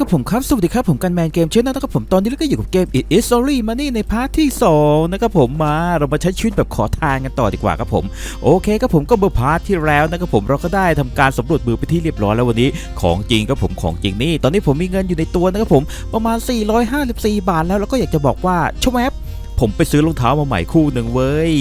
ครับผมครับ สวัสดีครับ ผมกันแมนเกมเชนนะครับผมตอนนี้เราก็อยู่กับเกม It is Story Money ในพาร์ทที่ 2 นะครับผมมาเรามาใช้ชีวิตแบบขอทานกันต่อดีกว่าครับผม โอเคครับผมก็เมื่อพาร์ทที่แล้วนะครับผมเราก็ได้ทำการสำรวจมือไปที่เรียบร้อยแล้ววันนี้ของจริงครับผมของจริงนี่ ตอนนี้ผมมีเงินอยู่ในตัวนะครับผมประมาณ 454 บาทแล้วแล้วก็อยากจะบอกว่าชวแม ผมไปซื้อรองเท้ามาใหม่คู่หนึ่งเว้ย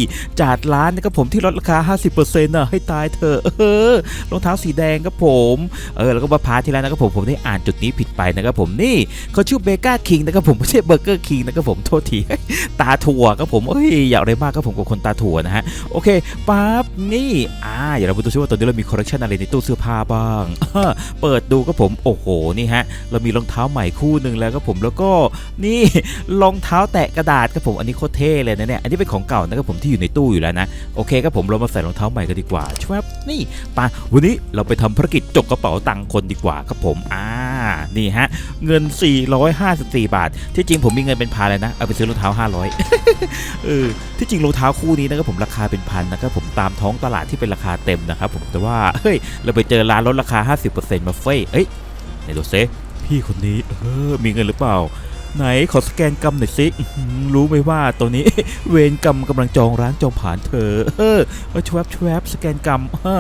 จากร้านนะครับผมที่ลดราคา 50%น่ะให้ตายเถอะเออรองเท้าสีแดงครับผมเออแล้วก็มาพาที่แล้วนะครับผมผมได้อ่านจุดนี้ผิดไปนะครับผมนี่เขาชื่อเบเก้าคิงนะครับผมไม่ใช่เบอร์เกอร์คิงนะครับผมโทษทีตาถั่วครับผมเอ้ยอยากอะไรมากครับผมกับคนตาถั่วนะฮะโอเคปั๊บนี่อ่าเดี๋ยวเราไปดูซิว่าตอนนี้เรามีคอลเลคชันอะไรในตู้เสื้อผ้าบ้างเปิดดูครับผมโอ้โหนี่ฮะเรามีรองเท้าใหม่คู่หนึ่งแล้วครับผมแล้วก็นี่รองเท้าแตะกระดาษครับผมนนี้โคตรเท่เลยนะเนี่ย อันนี้เป็นของเก่านะครับผมที่อยู่ในตู้อยู่แล้วนะ โอเคครับผมเรามาใส่รองเท้าใหม่กันดีกว่าช่วยนี่ปะวันนี้เราไปทำภารกิจจกกระเป๋าตังค์คนดีกว่าครับผม อ่า นี่ฮะ เงิน 454 บาท ที่จริงผมมีเงินเป็นพันเลยนะ เอาไปซื้อรองเท้า 500เออ ที่จริงรองเท้าคู่นี้นะครับผมราคาเป็นพันนะครับผมตามท้องตลาดที่เป็นราคาเต็มนะครับผม แต่ว่า เฮ้ย เราไปเจอร้านลดราคา 50%มาเฟ้ยเอ้ยไหนดูเซพี่คนนี้ เออ มีเงินหรือเปล่า ไหนขอสแกนกรรมหน่อยสิรู้ไหมว่าตัวนี้ เวรกรรมกำลังจองร้านจองผ่านเธอ เออแชวบชวบสแกนกรรมฮะ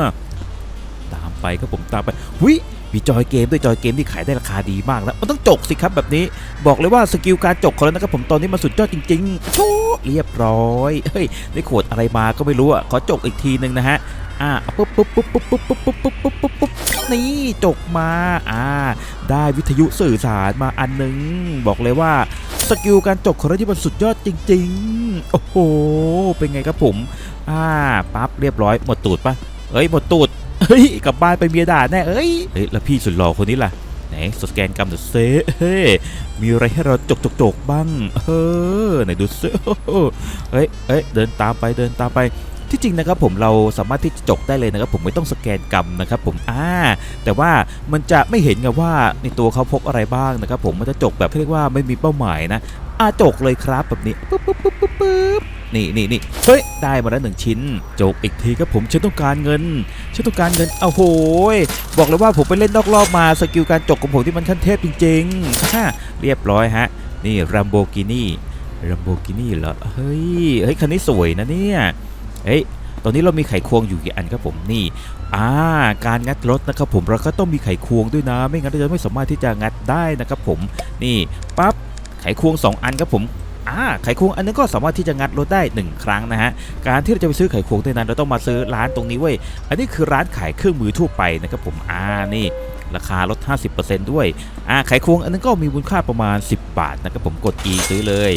ตามไปครับผมตามไปวิ มีจอยเกมด้วยจอยเกมที่ขายได้ราคาดีมากแล้ว มันต้องจกสิครับแบบนี้ บอกเลยว่าสกิลการจกของเรานะครับผมตอนนี้มันสุดยอดจริงๆโชเรียบร้อยเฮ้ยได้ขวดอะไรมาก็ไม่รู้อะขอจกอีกทีหนึ่งนะฮะอ่าปุ๊บปุ๊บปุ๊บปุ๊บปุ๊บปุ๊บปุ๊บปุ๊บปุ๊บปุ๊บปุ๊บนี่จกมาอ่า ได้วิทยุสื่อสารมาอันหนึง บอกเลยว่าสกิลการจกของเราที่มันสุดยอดจริง ๆ โอ้โห เป็นไงครับผม อ่าปั๊บเรียบร้อยหมดตูดปะเอ้ยหมดตูด เฮ้ยกลับบ้านไปเมียด่าแน่เอ้ยเฮ้ยแล้วพี่สุดหล่อคนนี้ล่ะไหนสแกนกรรมดูเซเฮ้ยมีอะไรให้เราจกจกจกบ้างเออไหนดูเซเฮ้ยเฮ้ยเดินตามไปเดินตามไปที่จริงนะครับผมเราสามารถที่จะจกได้เลยนะครับผมไม่ต้องสแกนกรรมนะครับผมอ่าแต่ว่ามันจะไม่เห็นไงว่าในตัวเขาพกอะไรบ้างนะครับผมมันจะจกแบบเรียกว่าไม่มีเป้าหมายนะ อาจกเลยครับแบบนี้ปุ๊บปุ๊บปุ๊บปุ๊บปุ๊บนี่นี่นี่เฮ้ยได้มาแล้วหนึ่งชิ้นจกอีกทีครับผมฉันต้องการเงินฉันต้องการเงินเอาโหยบอกเลยว่าผมไปเล่นนอกรอบมาสกิลการจกของผมที่มันขั้นเทพจริงๆฮ่าเรียบร้อยฮะ นี่รัมโบกินี่รัมโบกินี่เหรอเฮ้ยเฮ้ยคันนี้สวยนะเนี่ยเฮ้ยตอนนี้เรามีไขควงอยู่กี่อันครับผมนี่อ่าการงัดรถนะครับผมเราก็ต้องมีไขควงด้วยนะ ไม่งั้นเราจะไม่สามารถที่จะงัดได้นะครับผมนี่ปั๊บ ไขควง 2 อันครับผมอ่าไขควงอันนึงก็สามารถที่จะงัดรถได้ 1 ครั้งนะฮะ การที่เราจะไปซื้อไขควงด้นั้นเราต้องมาซื้อร้านตรงนี้เว้ย อันนี้คือร้านขายเครื่องมือทั่วไปนะครับผม อ่า นี่ราคาลด 50%ด้วย อ่า ไขควงอันนึงก็มีมูลค่าประมาณ 10 บาทนะครับผม กด E ซื้อเลย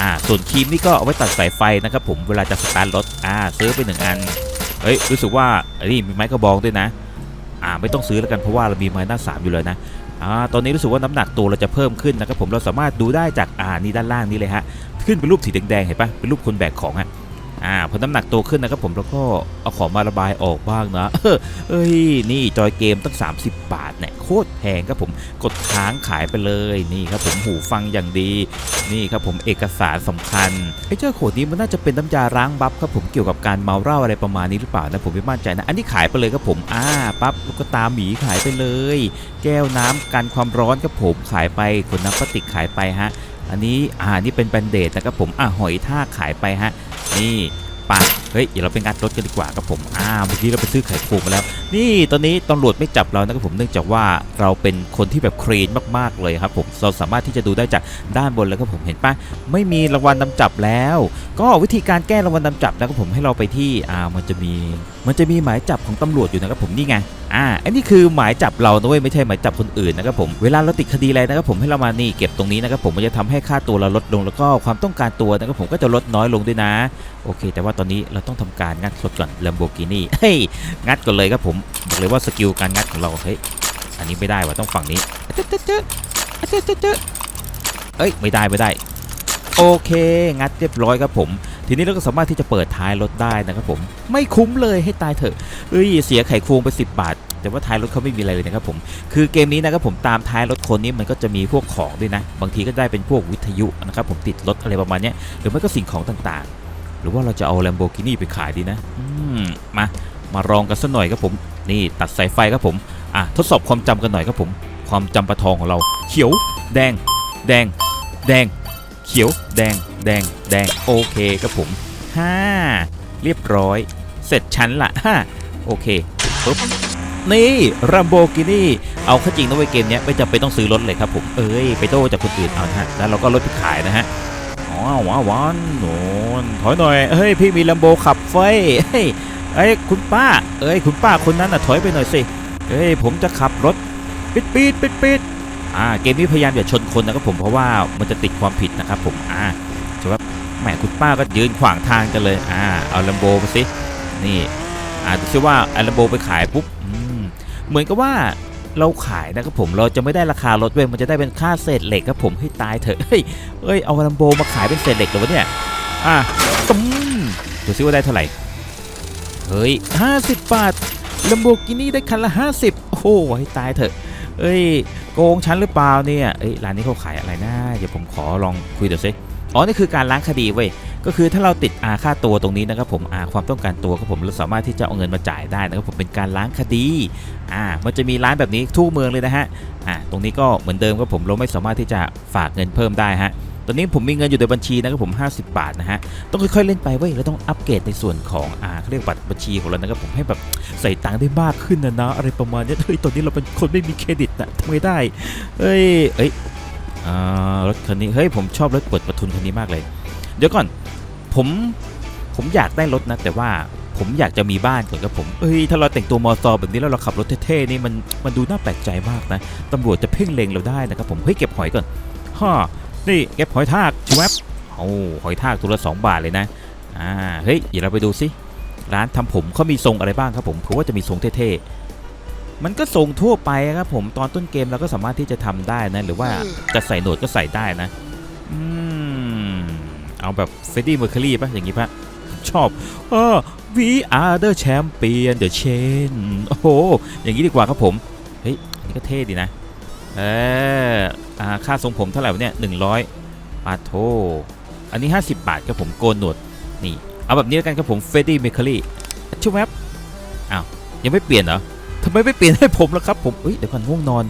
อ่า ส่วนครีมนี่ก็เอาไว้ตัดสายไฟนะครับผม เวลาจะสตาร์ทรถ อ่า ซื้อไปหนึ่งอัน เฮ้ย รู้สึกว่าอ้นี่มีไม้กระบองด้วยนะ อ่า ไม่ต้องซื้อแล้วกันเพราะว่าเรามีไม้หน้าสามอยู่เลยนะ อ่าตอนนี้รู้สึกว่าน้ำหนักตัวเราจะเพิ่มขึ้นนะครับผมเราสามารถดูได้จากอ่านี่ด้านล่างนี้เลยฮะขึ้นเป็นรูปสีแดงๆเห็นปะเป็นรูปคนแบกของฮะ อ่าพอน้ำหนักตัวขึ้นนะครับผมแล้วก็เอาของมาระบายออกบ้างนะเอ้ยนี่จอยเกมตั้ง 30 บาทเนี่ยโคตรแพงครับผมกดค้างขายไปเลยนี่ครับผมหูฟังอย่างดี นี่ครับผมเอกสารสำคัญไอ้เจ้าขวดนี้มันน่าจะเป็นน้ำยาล้างบัฟครับผมเกี่ยวกับการเมาเหล้าอะไรประมาณนี้หรือเปล่านะผมไม่มั่นใจนะอันนี้ขายไปเลยครับผมอ่าปั๊บลูกตาหมีขายไปเลย แก้วน้ำกันความร้อนครับผมขายไปขวดน้ำพลาสติกขายไปฮะ อันนี้อ่านี่เป็นแบนเดตนะครับผมอ่าหอยทากขายไปฮะนี่ปะเฮ้ยเดี๋ยวเราไปงัดรถกันดีกว่าครับผมอ่าเมื่อกี้เราไปซื้อไข่ควงมาแล้ว นี่ตอนนี้ตำรวจไม่จับเรานะครับผมเนื่องจากว่าเราเป็นคนที่แบบเครนมากๆเลยครับผมเราสามารถที่จะดูได้จากด้านบนแล้วครับผมเห็นปะไม่มีรางวัลนำจับแล้ว ก็วิธีการแก้รางวัลนำจับนะครับผมให้เราไปที่อ่ามันจะมีมันจะมีหมายจับของตำรวจอยู่นะครับผมนี่ไงอ่าอันนี้คือหมายจับเรานะเว้ยไม่ใช่หมายจับคนอื่นนะครับผมเวลาเราติดคดีอะไรนะครับผมให้เรามานี่เก็บตรงนี้นะครับผมมันจะทำให้ค่าตัวเราลดลงแล้วก็ความต้องการตัวนะครับผมก็จะลดน้อยลงด้วยนะ โอเค แต่ว่าตอนนี้เราต้องทำการงัดรถก่อน Lamborghini เฮ้ยงัดก่อนเลยครับผมบอกเลยว่าสกิลการงัดของเราเฮ้ยอันนี้ไม่ได้ว่ะต้องฝั่งนี้จ๊ะจ๊ะจ๊ะจ๊ะจ๊ะจ๊เอ้ยไม่ได้ไม่ได้ โอเค งัดเรียบร้อยครับผม ทีนี้เราก็สามารถที่จะเปิดท้ายรถได้นะครับผม ไม่คุ้มเลยให้ตายเถอะเอ้ยเสียไขควงไป 10 บาท แต่ว่าท้ายรถเขาไม่มีอะไรเลยนะครับผม คือเกมนี้นะครับผมตามท้ายรถคนนี้มันก็จะมีพวกของด้วยนะ บางทีก็ได้เป็นพวกวิทยุนะครับผมติดรถอะไรประมาณนี้หรือไม่ก็สิ่งของต่างๆ หรือว่าเราจะเอา Lamborghini ไปขายดีนะมมามาลองกันสักหน่อยครับผม นี่ตัดสายไฟครับผมอะทดสอบความจำกันหน่อยครับผม ความจำปาทองของเรา เขียว แดง แดง แดง เขียว แดง แดง แดง โอเคครับผมห้าเรียบร้อย เสร็จชั้นละห้าโอเคปุ๊บนี่รัมโบกินี่เอาข้าจริงนะเว้ยเกมเนี้ยไม่จำเป็นต้องซื้อรถเลยครับผมเอ้ยไปโต้จากคนอื่นเอานะฮะแล้วเราก็รถไปขายนะฮะอ๋อว้าวนโนนถอยหน่อยเฮ้ยพี่มีลัมโบขับไฟเฮ้ยเอ้ยคุณป้า เอ้ยคุณป้าคนนั้นน่ะถอยไปหน่อยสิเอ้ยผมจะขับรถปิดปิดปิดปิด อ่าเกมนี้พยายามอย่าชนคนนะครับผมเพราะว่ามันจะติดความผิดนะครับผมอ่าใช่ว่าแหมคุณป้าก็ยืนขวางทางกันเลยอ่าเอาลัมโบไปสินี่อ่าดูซิว่าเอาลัมโบไปขายปุ๊บเหมือนกับว่าเราขายนะครับผมเราจะไม่ได้ราคารถเว้ยมันจะได้เป็นค่าเศษเหล็กครับผมให้ตายเถอะเฮ้ยเอ้ยเอาลัมโบมาขายเป็นเศษเหล็กเหรอวะเนี่ยอะตุ้มดูซิว่าได้เท่าไหร่เฮ้ยห้าสิบบาทลัมโบกินี่ได้คันละห้าสิบโอ้โหให้ตายเถอะเอ้ย โกงฉันหรือเปล่าเนี่ยเอ้ยร้านนี้เขาขายอะไรนะเดี๋ยวผมขอลองคุยเดี๋ยวซิอ๋อนี่คือการล้างคดีเว้ยก็คือถ้าเราติดอาค่าตัวตรงนี้นะครับผมอาความต้องการตัวครับผมเราสามารถที่จะเอาเงินมาจ่ายได้นะครับผมเป็นการล้างคดีอ่ามันจะมีร้านแบบนี้ทั่วเมืองเลยนะฮะอ่าตรงนี้ก็เหมือนเดิมครับผมเราไม่สามารถที่จะฝากเงินเพิ่มได้ฮะ ตอนนี้ผมมีเงินอยู่ในบัญชีนะครับผม 50 บาทนะฮะ ต้องค่อยๆเล่นไปเว้ยเราต้องอัปเกรดในส่วนของอ่าเขาเรียกบัตรบัญชีของเรานะครับผมให้แบบใส่ตังค์ได้มากขึ้นนะนะอะไรประมาณนี้เฮ้ยตอนนี้เราเป็นคนไม่มีเครดิตนะทำไงได้เอ้ย เอ้ยอ่ารถคันนี้ เฮ้ย ผมชอบรถเปิดประทุนคันนี้มากเลย เดี๋ยวก่อน ผม ผมอยากได้รถนะ แต่ว่าผมอยากจะมีบ้านก่อนครับผม เอ้ย ถ้าเราแต่งตัวมอซอแบบนี้แล้วเราขับรถเท่ๆนี่มัน มันดูน่าแปลกใจมากนะ ตำรวจจะเพ่งเล็งเราได้นะครับผม เฮ้ย เก็บหอยก่อนฮ่า นี่เก็บหอยทากชวบโอ้หอยทากตัวละสองบาทเลยนะอ่าเฮ้ยเดี๋ยวเราไปดูสิร้านทำผมเขามีทรงอะไรบ้างครับผมผมว่าจะมีทรงเท่ๆมันก็ทรงทั่วไปครับผมตอนต้นเกมเราก็สามารถที่จะทำได้นะ หรือว่าจะใส่โหนวดก็ใส่ได้นะอืมเอาแบบเฟดดี้เมอร์คิรี่ป่ะอย่างงี้ป่ะชอบเออ we are the champion the chain โอ้โหอย่างนี้ดีกว่าครับผม เฮ้ยอันนี่ก็เท่ดีนะ เอออ่าค่าทรงผมเท่าไหร่วะเนี่ยหนึ่งร้อยปาโท อันนี้ 50 บาทครับผมโกนหนวดนี่ เอาแบบนี้แล้วกันครับผมเฟดดี้เมอร์คิรี่ชูแวบอ้าว ยังไม่เปลี่ยนเหรอทำไมไม่เปลี่ยนให้ผมล่ะครับผมเอ้ยเดี๋ยวก่อนง่วงนอน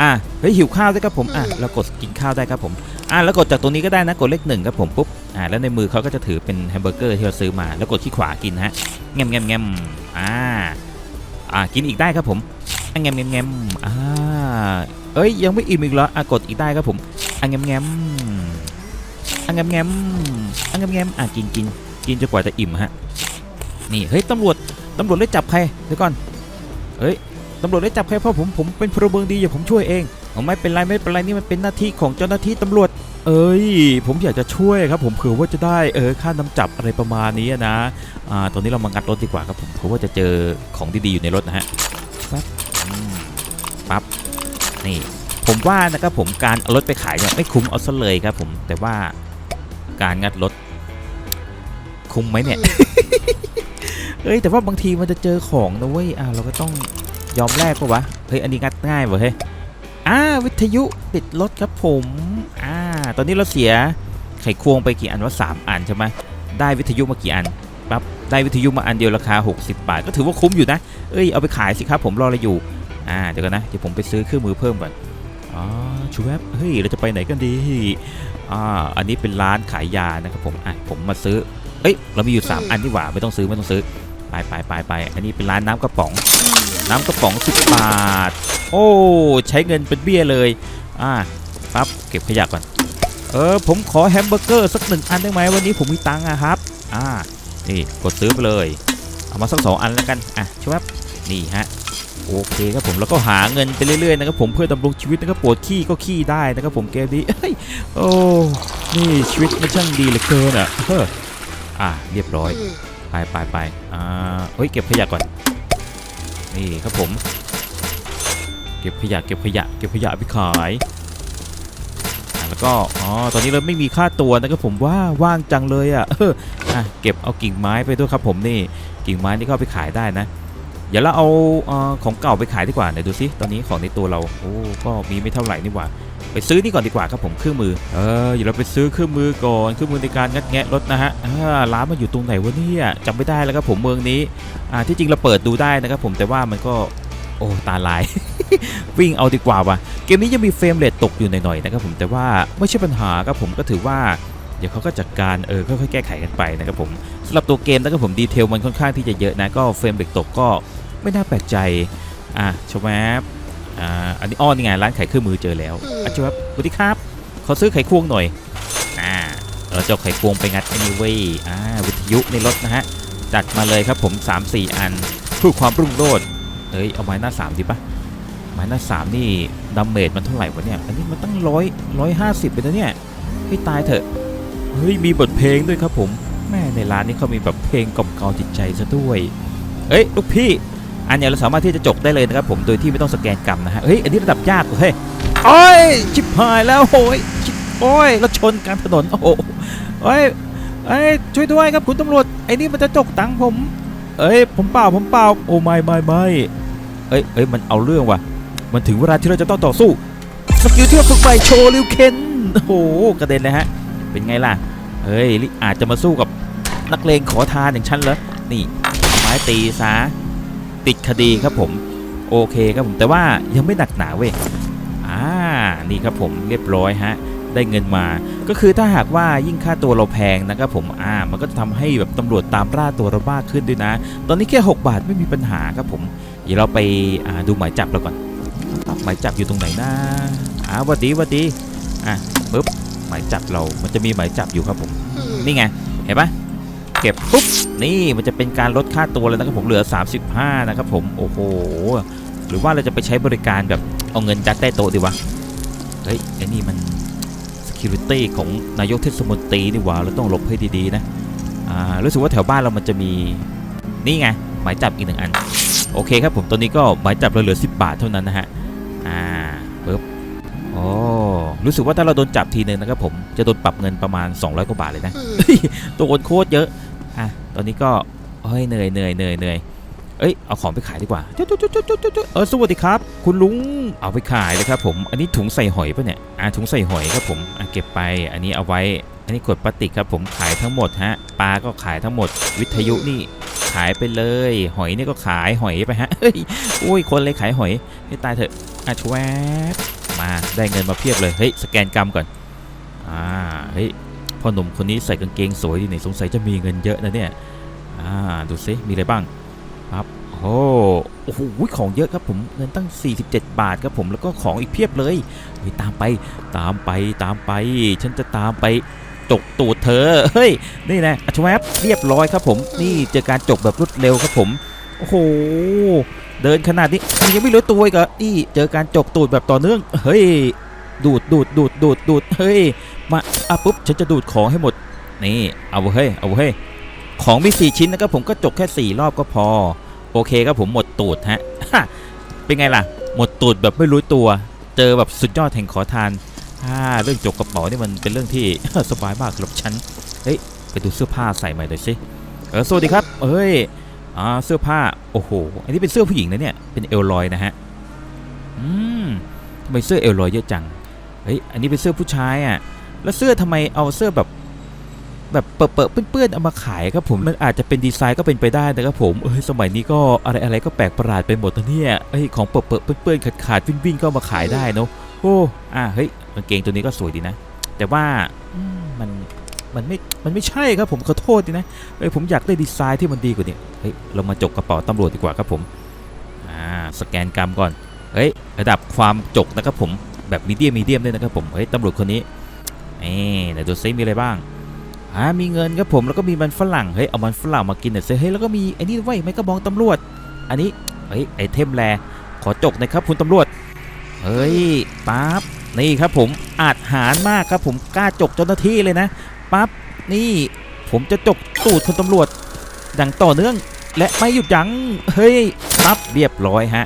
อะเฮ้ยหิวข้าวด้วยครับผมอะเรากดกินข้าวได้ครับผมอะแล้วกดจากตรงนี้ก็ได้นะกดเลขหนึ่งครับผมปุ๊บอ่าแล้วในมือเขาก็จะถือเป็นแฮมเบอร์เกอร์ที่เราซื้อมา แล้วกดที่ขวากินฮะแงมแงมแงมอ่าอ่ากินอีกได้ครับผมอะ แงมแงมแงมอ่าเอ้ยยังไม่อิ่มอีกเหรออะกดอีกได้ครับผมอะแงมแงมอะแงมแงมอะแงมแงมอะกินกินกินจนกว่าจะอิ่มฮะนี่เฮ้ยตำรวจตำรวจได้จับใครเดี๋ยวก่อนเฮ้ยตำรวจได้จับใครเพราะผมผมเป็นพลเมืองดีอย่าผมช่วยเองเอาไม่เป็นไรไม่เป็นไรนี่มันเป็นหน้าที่ของเจ้าหน้าที่ตำรวจ เอ้ย ผมอยากจะช่วยครับผมเผื่อว่าจะได้เออค่านำจับอะไรประมาณนี้นะอ่าตอนนี้เรามางัดรถดีกว่าครับผมเผื่อว่าจะเจอของดีๆอยู่ในรถนะฮะปั๊บ ปั๊บนี่ผมว่านะครับผมการเอารถไปขายเนี่ยไม่คุ้มเอาซะเลยครับผมแต่ว่าการงัดรถคุ้มไหมเนี่ยเอ้ยแต่ว่าบางทีมันจะเจอของนะเว้ยอ่าเราก็ต้องยอมแลกปะวะเฮ้ยอันนี้งัดง่ายเว้ยเฮ้ยอ่าวิทยุติดรถครับผมอ่าตอนนี้เราเสียไขควงไปกี่อันว่าสามอันใช่ไหมได้วิทยุมากี่อันปั๊บได้วิทยุมาอันเดียวราคา 60 บาท ก็ถือว่าคุ้มอยู่นะ เอ้ยเอาไปขายสิครับผมรออะไรอยู่ อ่าเดี๋ยวกันนะเดี๋ยวผมไปซื้อเครื่องมือเพิ่มก่อนอ๋อชูแวบเฮ้ยเราจะไปไหนกันดีอ่าอันนี้เป็นร้านขายยานะครับผมอะผมมาซื้อเอ้ยเรามีอยู่ 3 อันที่หว่าไม่ต้องซื้อไม่ต้องซื้อไปไปไปไปอันนี้เป็นร้านน้ำกระป๋อง น้ำกระป๋อง10บาท โอ้ใช้เงินเป็นเบี้ยเลยอ่าปั๊บเก็บขยะก่อนเออผมขอแฮมเบอร์เกอร์สักหนึ่งอันได้ไหมวันนี้ผมมีตังค์อะครับอ่านี่กดซื้อไปเลย เอามาสักสองอันแล้วกันอะชวับนี่ฮะ โอเคครับผมแล้วก็หาเงินไปเรื่อยๆนะครับผมเพื่อดำรงชีวิตนะครับปวดขี้ก็ขี้ได้นะครับผมเกมนี้เอ้โอ้นี่ชีวิตมันช่างดีเหลือเกินอะเฮ้ออะเรียบร้อยไปไปไปอ่าเฮ้ยเก็บขยะก่อนนี่ครับผม เก็บขยะเก็บขยะเก็บขยะไปขายอะแล้วก็อ๋อตอนนี้เราไม่มีค่าตัวนะครับผมว่าว่างจังเลยอะเอออะเก็บเอากิ่งไม้ไปด้วยครับผมนี่กิ่งไม้นี่ก็เอาไปขายได้นะ เดี๋ยวเราเอาอของเก่าไปขายดีกว่าไหนดูซิตอนนี้ของในตัวเราโอ้ก็มีไม่เท่าไหร่นี่หว่า ไปซื้อนี่ก่อนดีกว่าครับผมเครื่องมือเออเดี๋ยวเราไปซื้อเครื่องมือก่อนเครื่องมือในการงัดแงะรถนะฮะร้านมันอยู่ตรงไหนวะเนี่ยจำไม่ได้แล้วครับผมเมืองนี้อ่าที่จริงเราเปิดดูได้นะครับผมแต่ว่ามันก็โอ้ตาลาย วิ่งเอาดีกว่าว่ะเกมนี้ยังมีเฟรมเรทตกอยู่หน่อยๆนะครับผมแต่ว่าไม่ใช่ปัญหาครับผมก็ถือว่าเดี๋ยวเขาก็จัดการเออค่อยๆแก้ไขกันไปนะครับผมสำหรับตัวเกมนะครับผมดีเทลมันค่อนข้างที่จะเยอะนะก็เฟรมเรทตกก็ ไม่น่าแปลกใจ อะชวบอ่าอันนี้อ้อนี่ไงร้านขายเครื่องมือเจอแล้วอะชวบสวัสดีครับ ขอซื้อไขควงหน่อย อ่าเราจะเอาไขควงไปงัด anyway อ่าวิทยุในรถนะฮะ จัดมาเลยครับผม 3-4 อันเพื่อความรุ่งโรจน์เอ้ย เอาไม้หน้าสามดีปะไม้หน้าสามนี่ดัมเมจมันเท่าไหร่วะเนี่ย อันนี้มันตั้งร้อยร้อยห้าสิบไปแล้วเนี่ยให้ตายเถอะ เฮ้ย มีบทเพลงด้วยครับผม แม่ในร้านนี้เขามีแบบเพลงกล่อมเกลาจิตใจซะด้วย เอ้ย ลูกพี่ อันเนี้ยเราสามารถที่จะจกได้เลยนะครับผมโดยที่ไม่ต้องสแกนกรรมนะฮะเฮ้ยอันนี้ระดับยากเฮ้ยโอ้ยชิบหายแล้วโอ้ยชิบโอ้ยรถชนกลางถนนโอ้โหเอ้ยเอ้ยช่วยด้วยครับคุณตำรวจไอ้นี่มันจะจกตังค์ผม เอ้ยผมเปล่าผมเปล่าโอ้ไม่ไม่ไม่เอ้ยเอ้ยมันเอาเรื่องว่ะมันถึงเวลาที่เราจะต้องต่อสู้สกิลที่เราฝึกไปโชว์ลิวเคนโอ้โหกระเด็นเลยฮะเป็นไงล่ะเฮ้ยลิอาจจะมาสู้กับนักเลงขอทานอย่างฉันเหรอนี่ไม้ตีซะ ติดคดีครับผมโอเคครับผมแต่ว่ายังไม่หนักหนาเว้ยอ่านี่ครับผมเรียบร้อยฮะได้เงินมา ก็คือถ้าหากว่ายิ่งค่าตัวเราแพงนะครับผมอ่ามันก็จะทำให้แบบตำรวจตามล่าตัวเรามากขึ้นด้วยนะ ตอนนี้แค่ 6 บาทไม่มีปัญหาครับผม เดี๋ยวเราไปอ่าดูหมายจับเราก่อนหมายจับอยู่ตรงไหนนะอ่าวัดดีวัดดีอะปึ๊บหมายจับเรามันจะมีหมายจับอยู่ครับผม นี่ไงเห็นปะ เก็บปุ๊บนี่มันจะเป็นการลดค่าตัวเลยนะครับผมเหลือ 35 นะครับผมโอ้โหหรือว่าเราจะไปใช้บริการแบบเอาเงินยัดใต้โต๊ะดีวะเฮ้ยไอ้นี่มัน security ของนายกเทศมนตรีนี่หว่าเราต้องหลบให้ดีๆนะอ่ารู้สึกว่าแถวบ้านเรามันจะมีนี่ไงหมายจับอีกหนึ่งอัน โอเคครับผมตัวนี้ก็หมายจับเราเหลือ 10 บาทเท่านั้นนะฮะอ่าปึ๊บโอ้รู้สึกว่าถ้าเราโดนจับทีนึงนะครับผมจะโดนปรับเงินประมาณ 200 กว่าบาทเลยนะเฮ้ยตัวโอนโคตรเยอะ อะตอนนี้ก็เฮ้ยเหนื่อยเหนื่อยเหนื่อยเหนื่อยเอ้ยเอาของไปขายดีกว่าจุ๊ดจุ๊ดจุ๊ดจุ๊ดจุ๊ดจุ๊ดเออสวัสดีครับ คุณลุงเอาไปขายเลยครับผมอันนี้ถุงใส่หอยปะเนี่ยอะถุงใส่หอยครับผมอะเก็บไปอันนี้เอาไว้ อันนี้ขวดพลาสติกครับผมขายทั้งหมดฮะปลาก็ขายทั้งหมด วิทยุนี่ขายไปเลย หอยนี่ก็ขายหอยไปฮะเฮ้ยโอ้ยคนเลยขายหอยให้ตายเถอะอะชวบมาได้เงินมาเพียบเลยเฮ้ยสแกนกรรมก่อนอ่าเฮ้ย พ่อหนุ่มคนนี้ใส่กางเกงสวยดีนี่สงสัยจะมีเงินเยอะนะเนี่ยอ่าดูซิมีอะไรบ้างครับโอ้โอ้โหของเยอะครับผมเงินตั้ง 47 บาทครับผมแล้วก็ของอีกเพียบเลยเฮ้ยตามไปตามไปตามไป ฉันจะตามไปจกตูดเธอเฮ้ยนี่นะอัชแวบเรียบร้อยครับผมนี่เจอการจกแบบรวดเร็วครับผมโอ้โหเดินขนาดนี้มันยังไม่เหลือตัวอีกเหรอนี่เจอการจกตูดแบบต่อเนื่องเฮ้ยดูดดูดดูดดูดดูดเฮ้ย มาอะปุ๊บฉันจะดูดของให้หมด นี่เอาเฮ้ยเอาเฮ้ยของมี4ชิ้นนะครับผมก็จกแค่4รอบก็พอ โอเคครับผมหมดตูดฮะเป็นไงล่ะ หมดตูดแบบไม่รู้ตัว เจอแบบสุดยอดแห่งขอทานอ่าเรื่องจกกระเป๋านี่มันเป็นเรื่องที่สบายมากสำหรับฉันเฮ้ยไปดูเสื้อผ้าใส่ใหม่หน่อยสิเออสวัสดีครับเฮ้ยอ่าเสื้อผ้าโอ้โหอันนี้เป็นเสื้อผู้หญิงนะเนี่ยเป็นเอลลอยนะฮะอืมทำไมเสื้อเอลลอยเยอะจังเฮ้ยอันนี้เป็นเสื้อผู้ชายอะ แล้วเสื้อทำไมเอาเสื้อแบบ แบบเปอะเปื้อนๆเอามาขายครับผมมันอาจจะเป็นดีไซน์ก็เป็นไปได้นะครับผมเอ้ยสมัยนี้ก็อะไรอะไรก็แปลกประหลาดไปหมดนะเนี่ยเอ้ยของเปอะๆเปื้อนๆขาดวิ่งๆก็เอามาขายได้เนาะโอ้อะเฮ้ยกางเกงตัวนี้ก็สวยดีนะ แต่ว่ามมันมันไม่ มันไม่ใช่ครับผมขอโทษดีนะเฮ้ยผมอยากได้ดีไซน์ที่มันดีกว่านี้เฮ้ยเรามาจกกระเป๋าตำรวจดีกว่าครับผมอ่าสแกนกรรมก่อนเฮ้ยระดับความจกนะครับผมแบบมีเดียมมีเดียมด้วยนะครับผมเฮ้ยตำรวจคนนี้ เอ้เดี๋ยวดูซิมีอะไรบ้างอ่ามีเงินครับผมแล้วก็มีมันฝรั่งเฮ้ยเอามันฝรั่งมากินหน่อยสิเฮ้ยแล้วก็มีไอ้นี่ไว้ไม่กระบองตำรวจ อันนี้เฮ้ยไอเทมแลขอจกนะครับคุณตำรวจเฮ้ยปั๊บนี่ครับผมอาจหารมากครับผมกล้าจกเจ้าหน้าที่เลยนะปั๊บนี่ผมจะจกตูดคุณตำรวจดังต่อเนื่องและไม่หยุดยัง้งเฮ้ยปั๊บเรียบร้อยฮะ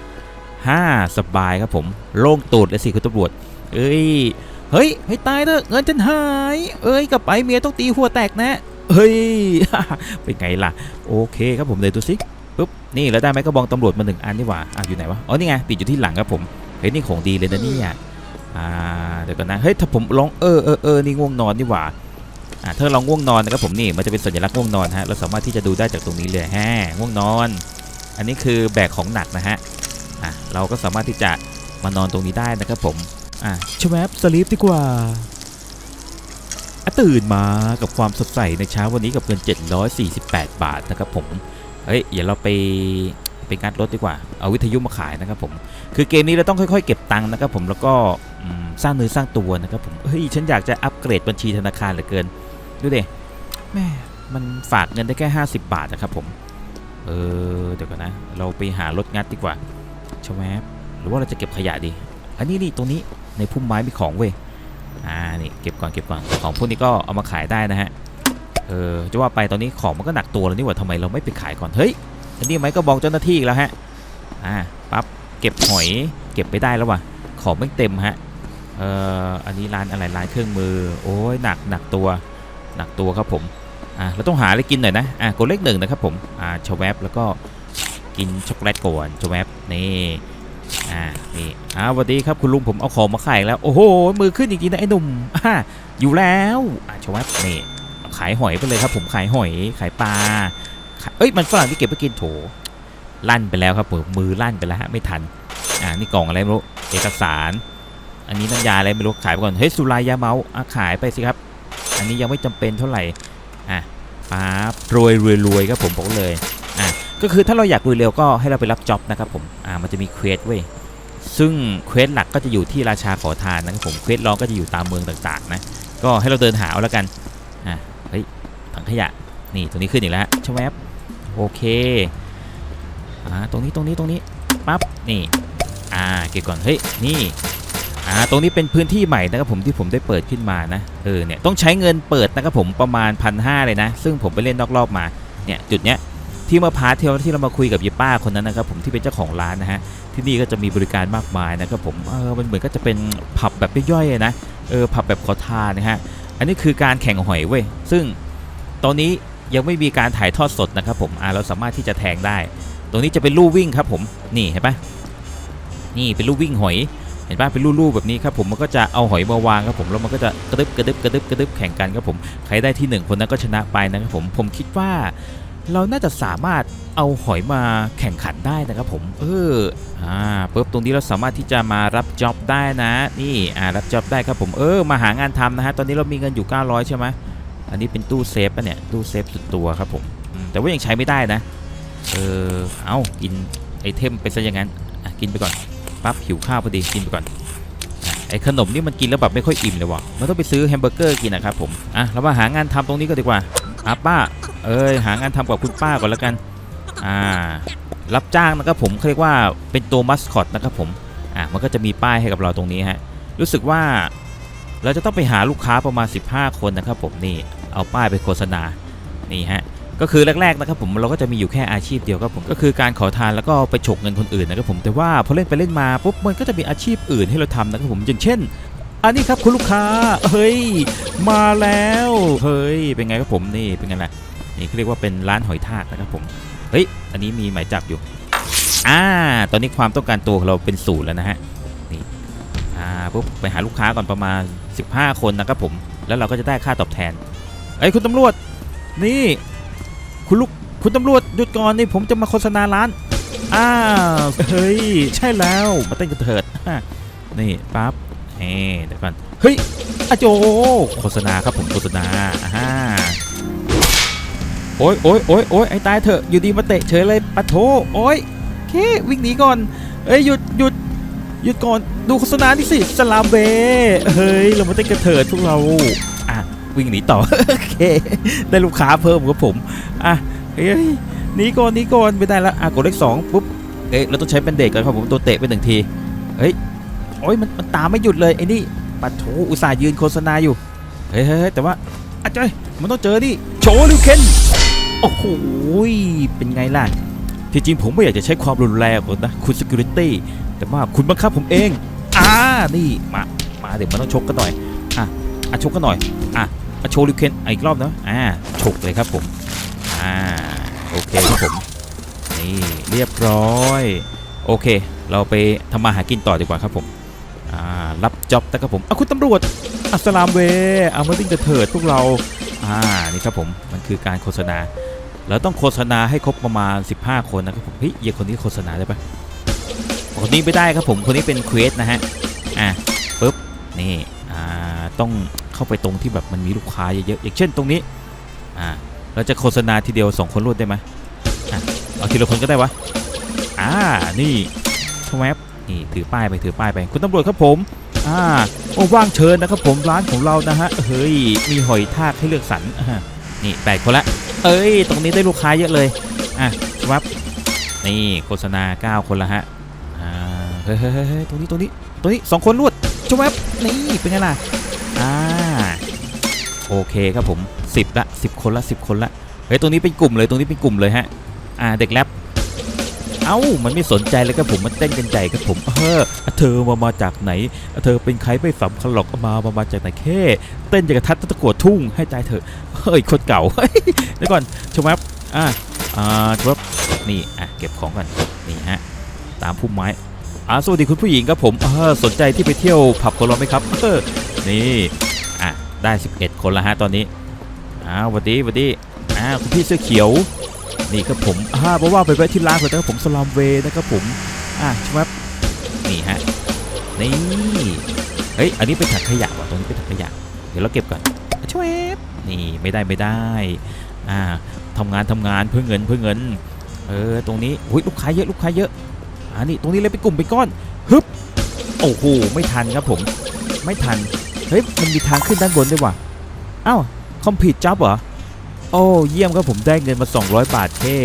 ห้าสบายครับผมโล่งตูดเลยสิคุณตำรวจเอ้ย เฮ้ย ให้ตายเถอะเงินฉันหาย เอ้ยกลับไปเมียต้องตีหัวแตกนะเฮ้ย เป็นไงล่ะ โอเคครับผมเลยดูสิปุ๊บ นี่แล้วได้ไหมกระบองตำรวจมาหนึ่งอันนี่หว่าอะอยู่ไหนวะ อ๋อ นี่ไง ติดอยู่ที่หลังครับผม เฮ้ย นี่ของดีเลยนะเนี่ยอ่า เดี๋ยวกันนะ เฮ้ย ถ้าผมลองเออเออเออนี่ง่วงนอนนี่หว่าอ่าถ้าเราง่วงนอนนะครับผมนี่ มันจะเป็นสัญลักษณ์ง่วงนอนฮะ เราสามารถที่จะดูได้จากตรงนี้เลยฮะ ง่วงนอน อันนี้คือแบกของหนักนะฮะ อะเราก็สามารถที่จะมานอนตรงนี้ได้นะครับผม อะชวบสลีปดีกว่าตื่นมากับความสดใสในเช้าวันนี้กับเงิน 748 บาทนะครับผม เฮ้ยเดี๋ยวเราไปไปงัดรถดีกว่า เอาวิทยุมาขายนะครับผม คือเกมนี้เราต้องค่อยๆ เก็บตังค์นะครับผม แล้วก็สร้างเนื้อสร้างตัวนะครับผม เฮ้ยฉันอยากจะอัปเกรดบัญชีธนาคารเหลือเกิน ดูดิแม่มันฝากเงินได้แค่ 50 บาทนะครับผม เออเดี๋ยวก่อนนะ เราไปหารถงัดดีกว่าชแวบหรือว่าเราจะเก็บขยะดี อันนี้นี่ตรงนี้ ในพุ่มไม้มีของเว้ยอ่านี่เก็บก่อนเก็บก่อนของพวกนี้ก็เอามาขายได้นะฮะเออจะว่าไปตอนนี้ของมันก็หนักตัวแล้วนี่หว่าทำไมเราไม่ไปขายก่อนเฮ้ยอันนี้ไหมก็บองเจ้าหน้าที่แล้วฮะอ่าปั๊บเก็บหอยเก็บไปได้แล้วว่ะของไม่เต็มฮะเอ่ออันนี้ร้านอะไรร้านเครื่องมือโอ้ยหนักหนักตัวหนักตัวครับผมอ่าเราต้องหาอะไรกินหน่อยนะอ่ากดเลขหนึ่งนะครับผมอ่าชวบแล้วก็กินช็อกโกแลตก่อนชวบนี่ อ่านี่อ่าสวัสดีครับคุณลุงผมเอาของมาขายแล้วโอ้โหมือขึ้นจริงๆนะไอ้หนุ่มอ่าอยู่แล้วอ่าชวบนี่ขายหอยไปเลยครับ ผมขายหอยขายปลาเอ้ยมันฝรั่งที่เก็บไปกินโถลั่นไปแล้วครับผมมือลั่นไปแล้วฮะไม่ทันอ่านี่กล่องอะไรไม่รู้เอกสาร อันนี้น้ำยาอะไรไม่รู้ขายไปก่อนเฮ้ยสุรายาเมาอะขายไปสิครับ อันนี้ยังไม่จำเป็นเท่าไหร่อะปั๊บรวยรวยรวยครับผมบอกเลยอะ ก็คือถ้าเราอยากรวยเร็วก็ให้เราไปรับจ็อบนะครับผมอ่ามันจะมีเควสเว้ยซึ่งเควสหลักก็จะอยู่ที่ราชาขอทานนะครับผมเควสรองก็จะอยู่ตามเมืองต่างๆนะก็ให้เราเดินหาเอาแล้วกันอ่าเฮ้ยถังขยะนี่ตรงนี้ขึ้นอีกแล้วชวบโอเคอ่าตรงนี้ตรงนี้ตรงนี้ปั๊บนี่อ่าเก็บก่อนเฮ้ยนี่อ่าตรงนี้เป็นพื้นที่ใหม่นะครับผมที่ผมได้เปิดขึ้นมานะเออเนี่ยต้องใช้เงินเปิดนะครับผมประมาณพันห้าเลยนะ ซึ่งผมไปเล่นนอกรอบมาเนี่ยจุดเนี้ย ที่มาพาร์ทที่เราที่เรามาคุยกับยีป้าคนนั้นนะครับผมที่เป็นเจ้าของร้านนะฮะที่นี่ก็จะมีบริการมากมายนะครับผมเออมันเหมือนก็จะเป็นผับแบบย่อยๆนะเออผับแบบขอทานนะฮะอันนี้คือการแข่งหอยเว้ยซึ่งตอนนี้ยังไม่มีการถ่ายทอดสดนะครับผมอ่าเราสามารถที่จะแทงได้ ตรงนี้จะเป็นลู่วิ่งครับผมนี่เห็นปะนี่เป็นลู่วิ่งหอยเห็นปะเป็นลู่ๆแบบนี้ครับผมมันก็จะเอาหอยมาวางครับผมแล้วมันก็จะกระดึบกระดึบกระดึบกระดึบแข่งกันครับผมใครได้ที่หนึ่งคนนั้นก็ชนะไปนะครับผมผมคิดว่า เราน่าจะสามารถเอาหอยมาแข่งขันได้นะครับผม เอออ่าปุ๊บตรงนี้เราสามารถที่จะมารับจ็อบได้นะ นี่อ่ารับจ็อบได้ครับผมเออมาหางานทำนะฮะตอนนี้เรามีเงินอยู่ 900 ใช่ไหมอันนี้เป็นตู้เซฟปะเนี่ยตู้เซฟสุดตัวครับผมแต่ว่ายังใช้ไม่ได้นะ เออเอากินไอเทมไปซะอย่างนั้นอะกินไปก่อนปั๊บหิวข้าวพอดีกินไปก่อนไอขนมนี่มันกินแล้วแบบไม่ค่อยอิ่มเลยว่ะมันต้องไปซื้อแฮมเบอร์เกอร์กินนะครับผมอะเรามาหางานทำตรงนี้ก็ดีกว่าอะป้า เอ้ยหางานทำกับคุณป้าก่อนแล้วกันอ่ารับจ้างนะครับผมเขาเรียกว่าเป็นตัวมัสคอตนะครับผมอะมันก็จะมีป้ายให้กับเราตรงนี้ฮะรู้สึกว่าเราจะต้องไปหาลูกค้าประมาณ 15 คนนะครับผมนี่เอาป้ายไปโฆษณานี่ฮะก็คือแรกๆนะครับผมเราก็จะมีอยู่แค่อาชีพเดียวครับผมก็คือการขอทานแล้วก็ไปฉกเงินคนอื่นนะครับผมแต่ว่าพอเล่นไปเล่นมาปุ๊บมันก็จะมีอาชีพอื่นให้เราทำนะครับผมอย่างเช่นอันนี้ครับคุณลูกค้าเฮ้ยมาแล้วเฮ้ยเป็นไงครับผมนี่เป็นไงล่ะ นี่เขาเรียกว่าเป็นร้านหอยทากนะครับผม เฮ้ย อันนี้มีหมายจับอยู่ อ่า ตอนนี้ความต้องการตัวของเราเป็นศูนย์แล้วนะฮะ นี่ อ่า ปุ๊บ ไปหาลูกค้าก่อนประมาณ 15 คนนะครับผม แล้วเราก็จะได้ค่าตอบแทน เอ้ย คุณตำรวจ นี่ คุณลูก คุณตำรวจหยุดก่อนนี่ผมจะมาโฆษณาร้าน อ้าว เฮ้ย ใช่แล้ว มาเต้นกันเถิด นี่ ปั๊บเฮ้เดี๋ยวก่อน เฮ้ยอาโจโฆษณาครับผมโฆษณาอ่า โอ้ยโอ้ยโอ้ยโอ้ยไอ้ตายเถอะอยู่ดีมาเตะเฉยเลยปะโถโอ้ยเควิ่งหนีก่อนเอ้ยหยุดหยุดหยุดก่อนดูโฆษณานี่สิสลามเบเฮ้ยเรามาเต้นกันเถิดพวกเราอะวิ่งหนีต่อโอเคได้ลูกค้าเพิ่มครับผมอะเฮ้ยหนีก่อนหนีก่อนไม่ได้ละอะกดเลขสองปุ๊บเอ๊ะเราต้องใช้เป็นเด็กก่อนครับผมตัวเตะไปหนึ่งทีเฮ้ยโอ้ยมันมันตามไม่หยุดเลยไอ้นี่ปัดโถอุตส่าห์ยืนโฆษณาอยู่เฮ้ยเฮ้ยเฮ้ยแต่ว่าอาจารย์มันต้องเจอนี่โชว์ลิวเคน โอ้โหเป็นไงล่ะ ที่จริงผมไม่อยากจะใช้ความรุนแรงหรอกนะ คุณ security แต่ว่าคุณบังคับผมเอง อ่า นี่ มา มาเดี๋ยวมันต้องชกกันหน่อย อะอะชกกันหน่อย อะอะโชว์ลิวเคนอีกรอบนะอ่าชกเลยครับผม อ่า โอเคครับผม นี่เรียบร้อย โอเค เราไปทำมาหากินต่อดีกว่าครับผม อ่า รับจ็อบนะครับผมอะคุณตำรวจ อัสลามเวเอามาดิ้งจะเถิดพวกเรา อ่า นี่ครับผม มันคือการโฆษณา เราต้องโฆษณาให้ครบประมาณ 15 คนนะครับผมเฮ้ยเยคนนี้โฆษณาได้ปะคนนี้ไม่ได้ครับผมคนนี้เป็นเควสนะฮะอะปุ๊บนี่อ่าต้องเข้าไปตรงที่แบบมันมีลูกค้าเยอะๆอย่างเช่นตรงนี้อ่าเราจะโฆษณาทีเดียวสองคนรวดได้ไหมอะเอาทีละคนก็ได้วะอ่านี่ทำไมครับนี่ถือป้ายไปถือป้ายไปคุณตำรวจครับผมอ่าโอ้ว่างเชิญนะครับผมร้านของเรานะฮะเฮ้ยมีหอยทากให้เลือกสรรนี่แปดคนละ เอ้ย ตรงนี้ได้ลูกค้าเยอะเลย อะวับนี่โฆษณา 9 คนละฮะ อ่า เฮ้ยเฮ้เฮ้เฮ้ตรงนี้ ตรงนี้ ตรงนี้สองคนรวดจวับนี่เป็นไงล่ะ อ่า โอเคครับผม 10 ละ 10 คนละ 10 คนละ เฮ้ย ตรงนี้เป็นกลุ่มเลย ตรงนี้เป็นกลุ่มเลยฮะ อ่า เด็กแรป เอ้า มันไม่สนใจเลยครับผม มันเต้นกันใหญ่ครับผมเออเธอมามาจากไหน เธอเป็นใครไม่สำคัญหรอกมามามาจากไหนแค่ เต้นอย่างกระทัดตะกรวทุ่งให้ตายเถอะเฮ้ยคนเก่าเดี๋ยวก่อนชมครับอ่าอ่าชมครับนี่อะเก็บของก่อนนี่ฮะตามพุ่มไม้อ่าสวัสดีคุณผู้หญิงครับผมเออสนใจที่ไปเที่ยวผับของเราไหมครับเออนี่อะได้ 11 คนแล้วฮะตอนนี้อ่าสวัสดีสวัสดีอ่าคุณพี่เสื้อเขียว นี่ครับผมอ่าเพราะว่าไปแวะที่ร้านก่อนนะครับผมสลามเวย์นะครับผมอะชมครับนี่ฮะนี่เฮ้ยอันนี้เป็นถังขยะว่ะตรงนี้เป็นถังขยะ เดี๋ยวเราเก็บก่อนชวบนี่ไม่ได้ไม่ได้อ่าทำงานทำงานเพื่อเงินเพื่อเงินเออตรงนี้อุ้ยลูกค้าเยอะลูกค้าเยอะอ่านี่ตรงนี้เลยเป็นกลุ่มเป็นก้อนฮึบโอ้โหไม่ทันครับผม ไม่ทันเฮ้ยมันมีทางขึ้นด้านบนด้วยว่ะอ้าวคอมพิวจ็อบเหรอ โอ้เยี่ยมครับผมได้เงินมา 200 บาทเท่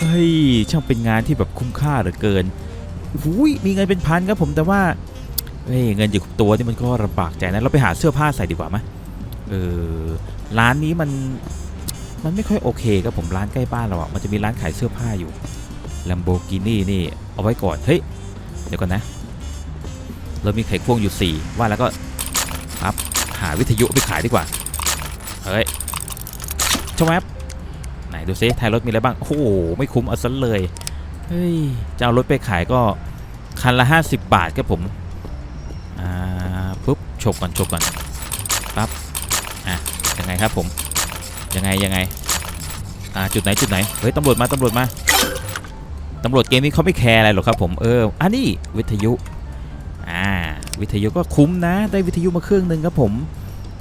เฮ้ยช่างเป็นงานที่แบบคุ้มค่าเหลือเกินหุยมีเงินเป็นพันครับผมแต่ว่าเฮ้ยเงินอยู่กับตัวนี่มันก็ลำบากใจนะเราไปหาเสื้อผ้าใส่ดีกว่าไหมเออร้านนี้มันมันไม่ค่อยโอเคครับผมร้านใกล้บ้านเราอะมันจะมีร้านขายเสื้อผ้าอยู่ Lamborghini นี่เอาไว้ก่อนเฮ้ยเดี๋ยวก่อนนะ เรามีไข่ควงอยู่ 4 ว่าแล้วก็ครับหาวิทยุไปขายดีกว่า ชมแอปไหนดูซิท้ายรถมีอะไรบ้าง โอ้โห ไม่คุ้มเอาซะเลย เฮ้ย จะเอารถไปขายก็คันละ 50 บาทครับผม อ่า ปุ๊บฉกก่อนฉกก่อนปั๊บ อะ ยังไงครับผม ยังไงยังไง อ่า จุดไหนจุดไหน เฮ้ยตำรวจมาตำรวจมาตำรวจเกมนี้เขาไม่แคร์อะไรหรอกครับผม เออ อันนี้วิทยุ อ่า วิทยุก็คุ้มนะ ได้วิทยุมาเครื่องหนึ่งครับผม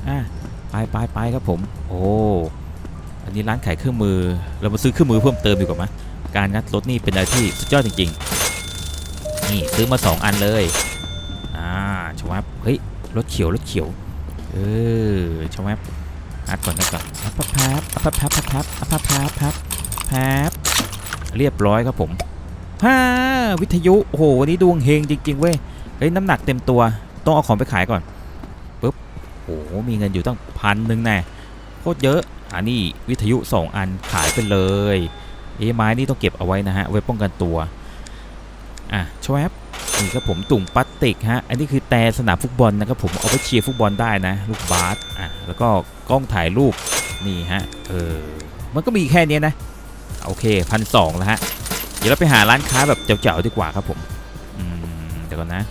อ่าไปไปไปครับผม โอ้ อันนี้ร้านขายเครื่องมือ เรามาซื้อเครื่องมือเพิ่มเติมดีกว่าไหมการงัดรถนี่เป็นอะไรที่สุดยอดจริงๆ นี่ซื้อมาสองอันเลย อ่าชวับเฮ้ย รถเขียว รถเขียว เออชวับอัดก่อนอัดก่อนพับพับพับพับพับพับพับพับพับพับพับเรียบร้อยครับผมฮ่าวิทยุ โอ้โห วันนี้ดวงเฮงจริง ๆ เว้ย เฮ้ย น้ำหนักเต็มตัว ต้องเอาของไปขายก่อนปุ๊บ โอ้โห มีเงินอยู่ตั้งพันหนึ่งแน่โคตรเยอะ อันนี้วิทยุ 2 อันขายไปเลยเอ้ไม้นี่ต้องเก็บเอาไว้นะฮะไว้ป้องกันตัวอะชวบนี่ครับผมตุ่มพลาสติกฮะอันนี้คือแต่สนามฟุตบอลนะครับผมเอาไปเชียร์ฟุตบอลได้นะลูกบาสอะแล้วก็กล้องถ่ายรูปนี่ฮะเออมันก็มีแค่นี้นะโอเคพันสองแล้วฮะเดี๋ยวเราไปหาร้านค้าแบบเจ๋วๆดีกว่าครับผมอืมเดี๋ยวก่อนนะ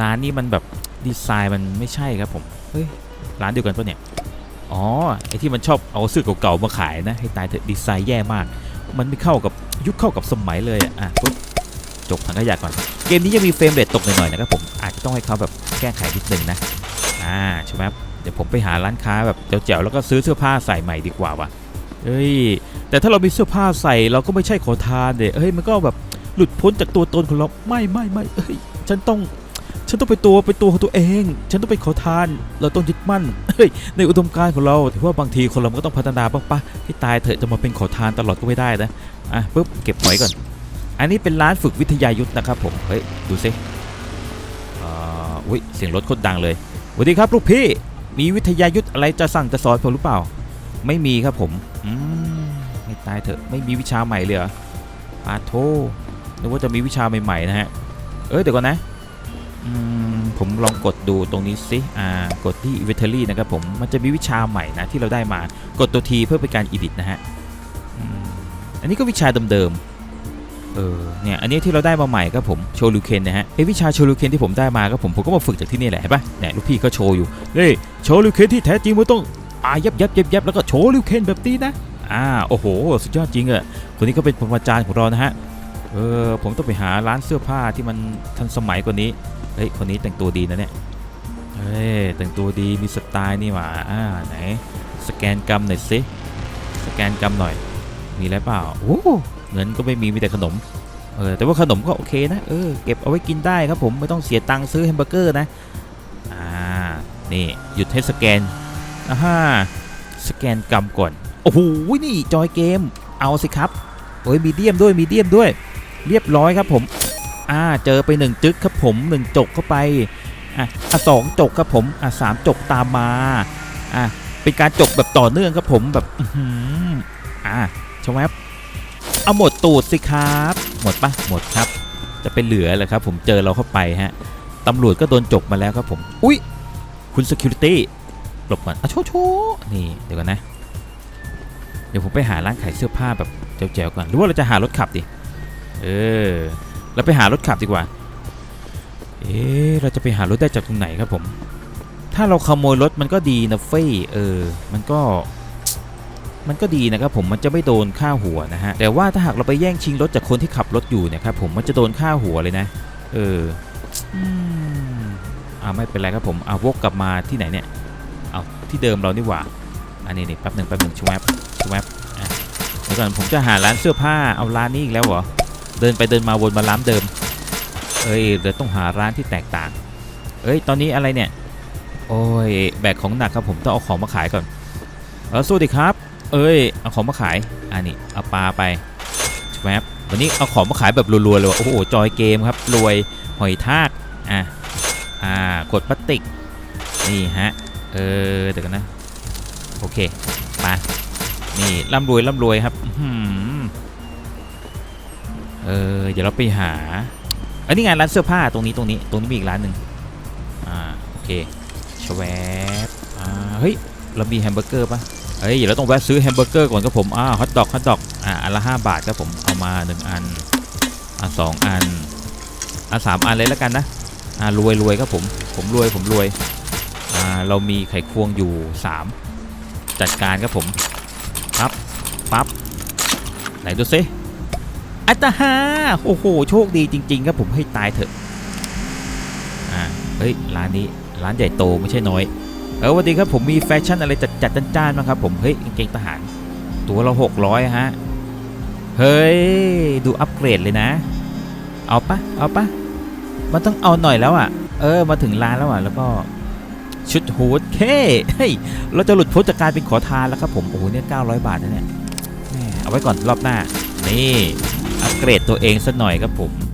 ร้านนี้มันแบบดีไซน์มันไม่ใช่ครับผมเฮ้ยร้านเดียวกันปะเนี่ย อ๋อไอที่มันชอบเอาเสื้อเก่าๆมาขายนะให้ตายเถอะดีไซน์แย่มาก มันไม่เข้ากับยุคเข้ากับสมัยเลยอะปุ๊บจบถังขยะก่อน เกมนี้ยังมีเฟรมเรทตกหน่อยๆนะครับผมอาจจะต้องให้เขาแบบแก้ไขนิดนึงนะอ่าใช่ไหมเดี๋ยวผมไปหาร้านค้าแบบเจ๋วๆแล้วก็ซื้อเสื้อผ้าใส่ใหม่ดีกว่าว่ะเอ้ยแต่ถ้าเรามีเสื้อผ้าใส่เราก็ไม่ใช่ขอทานเด็เฮ้ยมันก็แบบหลุดพ้นจากตัวตนของเราไม่ไม่ไม่เอ้ยฉันต้อง ฉันต้องเป็นตัวเป็นตัวของตัวเอง ฉันต้องเป็นขอทาน เราต้องยึดมั่นเฮ้ยในอุดมการณ์ของเราถือว่าบางทีคนเราก็ต้องพัฒนาบ้างปะให้ตายเถอะจะมาเป็นขอทานตลอดก็ไม่ได้นะอะปุ๊บเก็บหอยก่อน อันนี้เป็นร้านฝึกวิทยายุทธนะครับผมเฮ้ยดูสิอ่าอุ้ยเสียงรถโคตรดังเลยสวัสดีครับลูกพี่มีวิทยายุทธอะไรจะสั่งจะสอนผมหรือเปล่า ไม่มีครับผมอืมไม่ตายเถอะไม่มีวิชาใหม่เลยเหรอปาโทนึกว่าจะมีวิชาใหม่ๆนะฮะเอ้ยเดี๋ยวก่อนนะ ผมลองกดดูตรงนี้สิอ่ากดที่ inventory นะครับผมมันจะมีวิชาใหม่นะที่เราได้มากดตัวทีเพื่อเป็นการ edit นะฮะอันนี้ก็วิชาเดิมๆเออเนี่ยอันนี้ที่เราได้มาใหม่ครับผมโชลูเคนนะฮะไอวิชาโชลูเคนที่ผมได้มาครับผมผมก็มาฝึกจากที่นี่แหละเห็นปะเนี่ยลูกพี่เขาโชว์อยู่เฮ้ยโชลูเคนที่แท้จริงมันต้องอายับยับยับยับแล้วก็โชลูเคนแบบนี้นะอ่าโอ้โห สุดยอดจริงอะคนนี้ก็เป็นปรมาจารย์ของเรานะฮะเออผมต้องไปหาร้านเสื้อผ้าที่มันทันสมัยกว่านี้ เฮ้ย คนนี้แต่งตัวดีนะเนี่ย เฮ้ย แต่งตัวดี มีสไตล์นี่หว่า อ่า ไหน สแกนกรรมหน่อยสิ สแกนกรรมหน่อย มีอะไรเปล่า โอ้ เงินก็ไม่มี มีแต่ขนม เออ แต่ว่าขนมก็โอเคนะ เออ เก็บเอาไว้กินได้ครับผม ไม่ต้องเสียตังค์ซื้อแฮมเบอร์เกอร์นะ อ่า นี่ หยุดให้สแกนอ่าฮะสแกนกรรมก่อน โอ้โห นี่ จอยเกม เอาสิครับ โอ้ยมีเดียมด้วย มีเดียมด้วย เรียบร้อยครับผม อ่าเจอไปหนึ่งจึ๊กครับผมหนึ่งจกเข้าไปอะอะสองจกครับผมอะสามจกตามมาอะเป็นการจกแบบต่อเนื่องครับผมแบบอื้มอะชมครับเอาหมดตูดสิครับ หมดปะหมดครับ จะเป็นเหลือเลยครับ ผมเจอเราเข้าไปฮะตำรวจก็โดนจกมาแล้วครับผมอุ้ยคุณ security หลบก่อนอะโชว์โชว์นี่เดี๋ยวก่อนนะเดี๋ยวผมไปหาร้านขายเสื้อผ้าแบบแจ๋วๆก่อนหรือว่าเราจะหารถขับดิเออ เราไปหารถขับดีกว่า เอ๊ะเราจะไปหารถได้จากตรงไหนครับผม ถ้าเราขโมยรถมันก็ดีนะเฟ้เออ มันก็ มันก็ดีนะครับผม มันจะไม่โดนค่าหัวนะฮะ แต่ว่าถ้าหากเราไปแย่งชิงรถจากคนที่ขับรถอยู่เนี่ยครับผม มันจะโดนค่าหัวเลยนะ เอออืมอ่าไม่เป็นไรครับผมเอาวกกลับมาที่ไหนเนี่ย เอาที่เดิมเรานี่หว่า อันนี้นี่แป๊บหนึ่งแป๊บหนึ่งชวบชวบอะเดี๋ยวก่อนผมจะหาร้านเสื้อผ้า เอาร้านนี้อีกแล้วเหรอ เดินไปเดินมาวนมาร้านเดิม เอ้ยเดี๋ยวต้องหาร้านที่แตกต่าง เอ้ยตอนนี้อะไรเนี่ย โอ้ยแบกของหนักครับผมต้องเอาของมาขายก่อนเออสวัสดีครับ เอ้ยเอาของมาขายอันนี้เอาปลาไปแวบวันนี้เอาของมาขายแบบรัวๆเลยว่ะโอ้โหจอยเกมครับรวยหอยทากอะอ่ากดพลาสติกนี่ฮะเออเดี๋ยวกันนะโอเคมานี่ร่ำรวยร่ำรวยครับอื้อหือ เออเดี๋ยวเราไปหาอันนี้งานร้านเสื้อผ้าตรงนี้ตรงนี้ตรงนี้มีอีกร้านหนึ่งอ่าโอเคชวบอ่าเฮ้ยเรามีแฮมเบอร์เกอร์ปะเฮ้ยเดี๋ยวเราต้องแวะซื้อแฮมเบอร์เกอร์ก่อนครับผมอ่าฮอทดอกฮอทดอกอ่าอันละห้าบาทครับผมเอามาหนึ่งอันอ่าสองอันอ่าสามอันเลยแล้วกันนะอ่ารวยรวยครับผมผมรวยผมรวยอ่าเรามีไข่ควงอยู่สามจัดการครับผมปั๊บปั๊บไหนดูซิ อัตฮาโอ้โห โชคดีจริง ๆ ครับผมให้ตายเถอะ อ่า เฮ้ย ร้านนี้ ร้านใหญ่โตไม่ใช่น้อย เออสวันดีครับผมมีแฟชั่นอะไรจัดจัดจ้านๆบ้างครับผม เฮ้ยกางเกงทหาร ตัวละหกร้อยฮะ เฮ้ย ดูอัปเกรดเลยนะ เอาปะ เอาปะ มันต้องเอาหน่อยแล้วอะ เออ มาถึงร้านแล้วอะ แล้วก็ชุดฮูดเฮ้เฮ้ย เราจะหลุดพ้นจากการเป็นขอทานแล้วครับผม โอ้โห เนี่ย900บาทนะเนี่ยแม่เอาไว้ก่อนรอบหน้า นี่ อัปเกรดตัวเองสักหน่อยครับผม